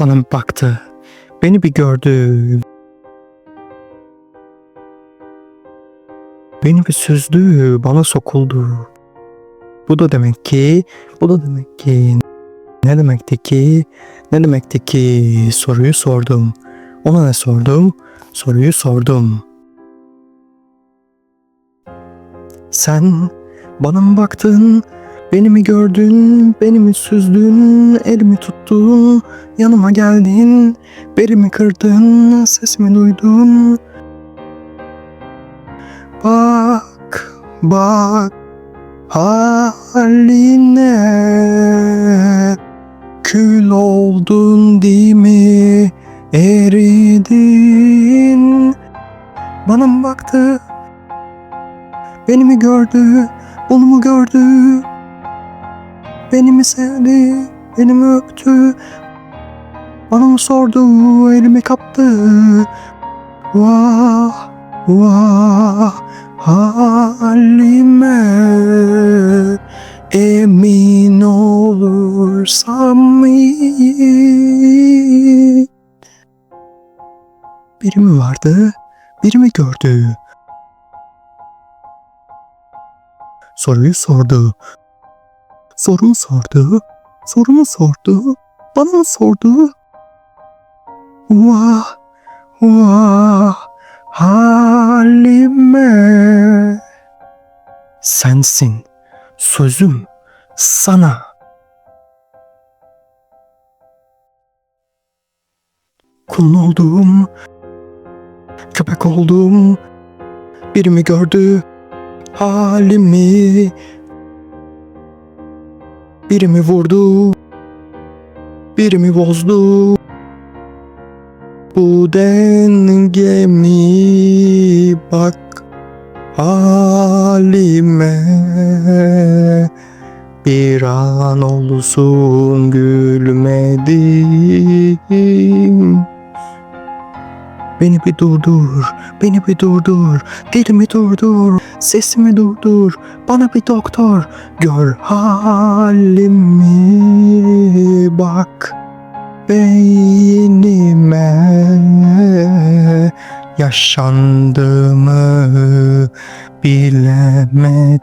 Bana bir baktı. Beni bir gördü. Beni bir süzdü. Bana sokuldu. Bu da demek ki, bu da demek ki ne demekti ki? Ne demekti ki? Soruyu sordum. Ona ne sordum? Soruyu sordum. Sen bana mı baktın? Beni mi gördün? Beni mi süzdün? Elimi tuttun? Yanıma geldin? Belimi kırdın? Sesimi duydun? Bak, bak haline Kül oldun değil mi? Eridin Bana mı baktı? Beni mi gördü? Onu mu gördü? Beni mi sevdi? Beni mi öptü? Bana mı sordu? Elimi kaptı. Vah, vah halime Emin olursam iyi Biri mi vardı? Biri mi gördü? Soruyu sordu. Sorumu sordu. Sorumu sordu. Bana mı sordu? Vah, vah halime. Sensin sözüm sana. Kulun oldum, köpek oldum, biri mi gördü halimi, biri mi vurdu, biri mi bozdu, bu dengemi bak halime. Bir an olsun gülmedim. Beni bir durdur, beni bir durdur, dilimi durdur, sesimi durdur, bana bir doktor, gör halimi bak. Beynime yaşandığımı bilemedim